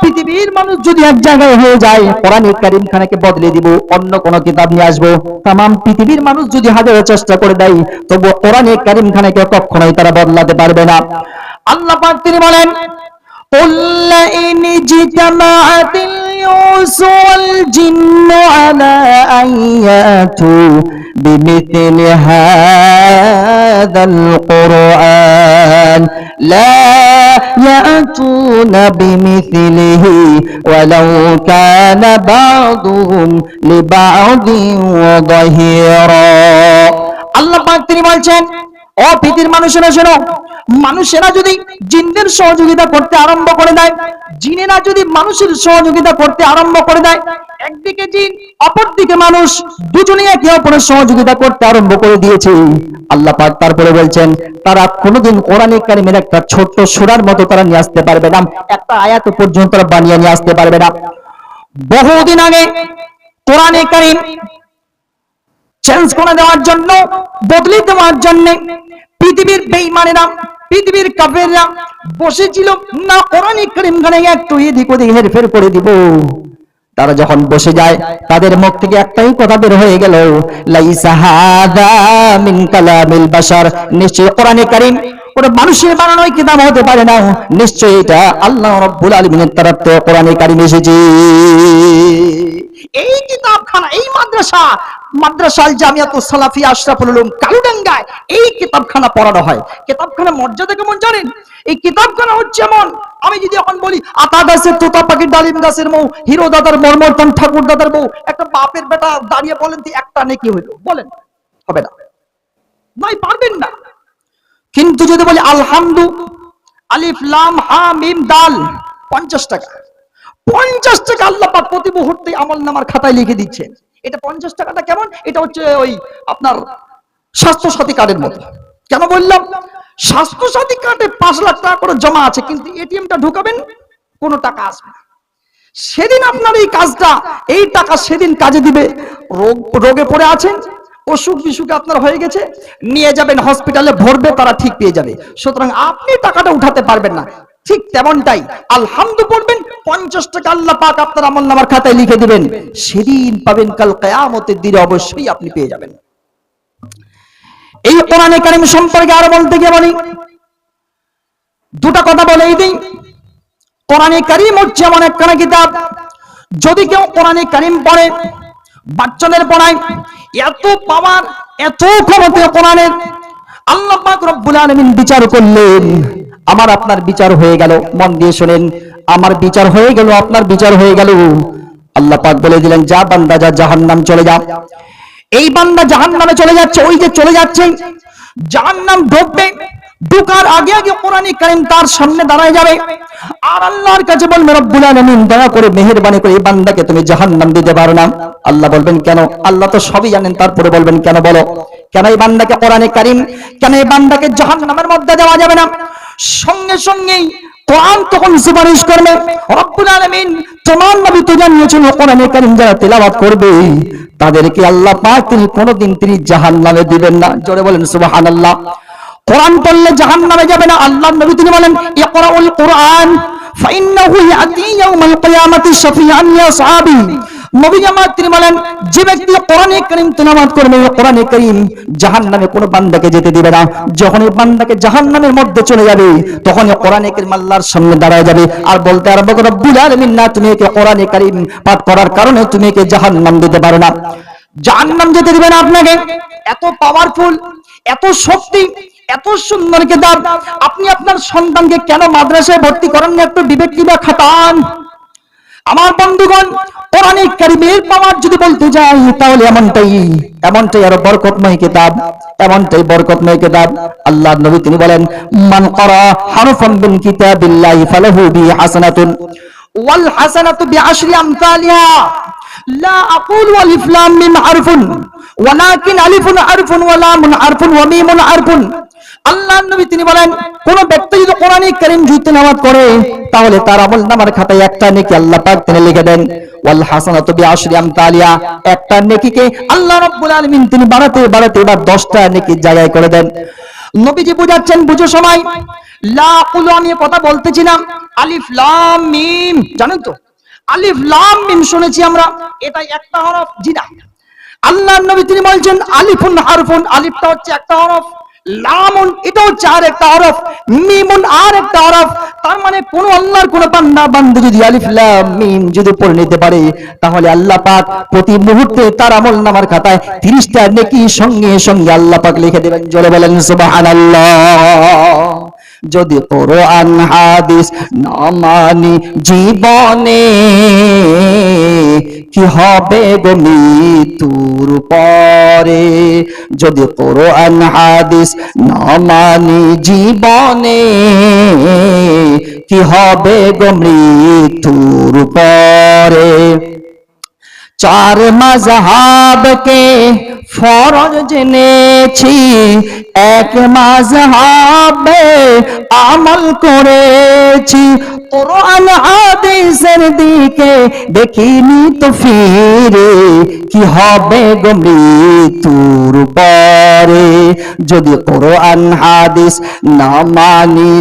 পৃথিবীর মানুষ যদি এক জায়গায় হয়ে যায় কোরআন কারিম খানাকে বদলে দিব অন্য কোন কিতাব নিয়ে আসবো তাম পৃথিবীর মানুষ যদি হাজারো চেষ্টা করে দেয় তবু কোরআন কারিম খানাকে কখনোই তারা বদলাতে পারবে না আল্লাহ পাক তিনি বলেন قل إن اجتمعت الإنس والجن على أن يأتوا بمثل هذا القرآن لا يأتون بمثله ولو كان بعضهم لبعض ظهيرا আল্লাহ পাক তিনি বলছেন ও পৃথিবীর মানুষেরা শোনো মানুষেরা যদি জিনদের সহযোগিতা করতে আরম্ভ করে দেয় জিনেরা যদি মানুষের সহযোগিতা করতে আরম্ভ করে দেয় একদিকে জিন অপরদিকে মানুষ দুজনে একে অপরের সহযোগিতা করতে আরম্ভ করে দিয়েছে আল্লাহ পাক তারপরে বলছেন, তারা কোনোদিন কোরআনে কারিমের একটা ছোট্ট সুরার মতো তারা নিয়ে আসতে পারবে না, একটা আয়াত পর্যন্ত তারা বানিয়ে নিয়ে আসতে পারবে না। বহুদিন আগে কোরআনে কারিম চেঞ্জ করে দেওয়ার জন্য, বদলে দেওয়ার জন্য পৃথিবীর বেইমানেরা পৃথিবীর কাফেররা বসেছিল, না, কোরআন করিম খানে একটু এদিক ওদিক হেরফের করে দিব। তারা যখন বসে যায়, তাদের মুখ থেকে একটাই কথা বের হয়ে গেল, লাইসা হাদা মিন কালামিল বাশার। নিশ্চয় কোরআনে কারিম ওটা মানুষের বানানো কিতাব হতে পারে না। নিশ্চয়ই এটা আল্লাহ তরফ থেকে কোরআনে কারিম এসেছে। এই কিতাবখানা, এই মাদ্রাসা, মাদ্রাসাল জামিয়াতুস সালাফি আশরাফুল উলুম কালুডাঙ্গায় এই কিতাবখানা পড়ানো হয়। কিতাবখানা মর্যাদা কেমন জানেন? এই কিতাবখানা হচ্ছে এমন, আমি যদি এখন বলি, আতা গাছের তোতা পাখির ডালিম গাছের মৌ, হিরো দাদার মর্মর্তন ঠাকুর দাদার বউ একটা বাপের বেটা দাঁড়িয়ে বলেন তুই একটা নেকি হইল। বলেন, হবে না। নাই পারবেন না। কিন্তু যদি বলি, আলহামদু, আলিফ, লাম, হা, মিম, দাল, পঞ্চাশ টাকা। পঞ্চাশ টাকা আল্লাহ পাক প্রতি মুহূর্তে আমল নামার খাতায় লিখে দিচ্ছেন। এটা পঞ্চাশ টাকাটা কেমন? এটা হচ্ছে ওই আপনার স্বাস্থ্য সাথী কার্ডের মতো কেন বললাম? স্বাস্থ্য সাথী কার্ডে পাঁচ লাখ টাকা করে জমা আছে, কিন্তু এটিএমটা ঢুকাবেন, কোনো টাকা আসবে না। সেদিন আপনার এই কাজটা, এই টাকা সেদিন কাজে দিবে। রোগ, রোগে পড়ে আছেন, অসুখ বিসুখে আপনার হয়ে গেছে, নিয়ে যাবেন হসপিটালে ভরবে, তারা ঠিক পেয়ে যাবে। সুতরাং আপনি টাকাটা উঠাতে পারবেন না। ঠিক তেমনটাই। আলহামদু পড়বেন পঞ্চাশ টাকা আল্লাহ পাক আপনার আমল নামার খাতায় লিখে দিবেন। সেদিন পাবেন কাল কেয়ামতের দিনে অবশ্যই আপনি পেয়ে যাবেন। এই কোরআনে কারিম সম্পর্কে আরও বলতে গিয়ে বলি। দুটা কথা বলেই দিই কোরআনে কারিম হচ্ছে এমন একখানা কিতাব, যদি কেউ কোরআনে কারিম পড়ে, বাচ্চাদের পড়ায়, এত পাওয়ার, এত ক্ষমতা কোরআনের আল্লাহ পাক রব্বুল আলামিন বিচার করলেন। আমার আপনার বিচার হয়ে গেল। মন দিয়ে শুনেন, আমার বিচার হয়ে গেল, আপনার বিচার হয়ে গেল। আল্লাহ পাক বলে দিলেন, যা বান্দা, যা জাহান্নাম চলে যা। এই বান্দা জাহান নামে চলে যাচ্ছে, ওই যে চলে যাচ্ছে। জাহান্নাম ঢুকবে, ঢুকার আগে আগে কোরআনী কারিম তার সামনে দাঁড়ায় যাবে। আর আল্লাহর কাছে বলবে, রব্বুল আলামিন, দয়া করে, মেহেরবানি করে এই বান্দাকে তুমি জাহান্নাম দিতে পারো না। আল্লাহ বলবেন, কেন? আল্লাহ তো সবই জানেন, তারপরে বলবেন, কেন বলো? কেন এই বান্দাকে কোরআনে কারিম, কেন এই বান্দাকে জাহান্নামের মধ্যে দেওয়া যাবে না? সঙ্গে সঙ্গেই কোরআন তখন সুপারিশ করবে, রব্বুল আলামিন তোমার নবী তো জানিয়েছেন কোরআনে কারিম যারা তেলাওয়াত করবে, তাদেরকে আল্লাহ পাক তিনি কোনোদিন তিনি জাহান্নামে দিবেন না। জোরে বলেন, সুবহানাল্লাহ। কোরআন পড়লে জাহান্নামে যাবে না। আল্লাহর নবী তিনি বলেন, ইকরাউল কোরআন, ফাইন্নাহু ইয়াতি يوم কিয়ামাতি شفيعا يا আসহাবি কারণে তুমি একে জাহান্নাম দিতে পারো না। জাহান্নাম যেতে দিবে না আপনাকে? এত পাওয়ারফুল এত শক্তি, এত সুন্দর আপনি আপনার সন্তানকে কেন মাদ্রাসায় ভর্তি করেন একটু বিবেক খাটান। আমার বন্ধুগণ কোরআনে কারিমের পাওয়ার যদি বলতে যাই তাহলে এমনটাই এমনটাই আরো বরকতময় কিতাব এমনটাই বরকতময় কিতাব আল্লাহ নবী তিনি বলেন মান করা হারফান মিন কিতাবিল্লাহি ফালাহু বি হাসানাতুন ওয়াল হাসানাতু বিআশরি আমসালিহা لا أقول ألف لام ميم حرف ولكن ألف حرف ولام حرف وميم حرف আল্লাহ নবী তিনি বলেন, কোন ব্যক্তি যদি কোরআন কারীম যদি তেলাওয়াত করে তাহলে তার আমল নামার খাতায় একটা নেকি আল্লাহ পাক তিনি লিখে দেন, ওয়াল হাসানাতু বিআশরি আমসালিহা একটা নেকিকে আল্লাহ রাব্বুল আলামিন তিনি বাড়াতে বাড়াতে এবার 10টা নেকি জায়গায় করে দেন। নবীজি বুঝাচ্ছেন, বুঝো সময় লা কুলু, আমি কথা বলতেছি না আলিফ, লাম, মিম, জানেন তো? আলিফ, লাম, মিম শুনেছি আমরা এটা একটা হরফ জি না আল্লাহর নবী তিনি বলছেন, আলিফুন, হারফুন, আলিফটা হচ্ছে একটা হরফ। লামুন এটা হচ্ছে আর একটা মিমুন আর একটা তার মানে কোন আল্লাহর কোন যদি আলিফ, লাম, মিম যদি পড়ে নিতে পারে, তাহলে আল্লাহ পাক প্রতি মুহূর্তে তার আমল নামার খাতায় 30 টা নেকি সঙ্গে সঙ্গে আল্লাহ পাক লিখে দেবেন। জোরে বলেন যদি কোরআন, হাদিস না মানি জীবনে কি হবে গো মৃত্যুর পরে? যদি কোরআন, হাদিস না মানি জীবনে, কি হবে গো মৃত্যুর পরে? চার মজহাবকে ফরজ জেনেছি, এক মজহাবে আমল করেছি। কোরআন হাদিসের দিকে দেখিনি তো ফিরে কি হবে গো মৃত্যুর পরে? যদি কোরআন হাদিস না মানি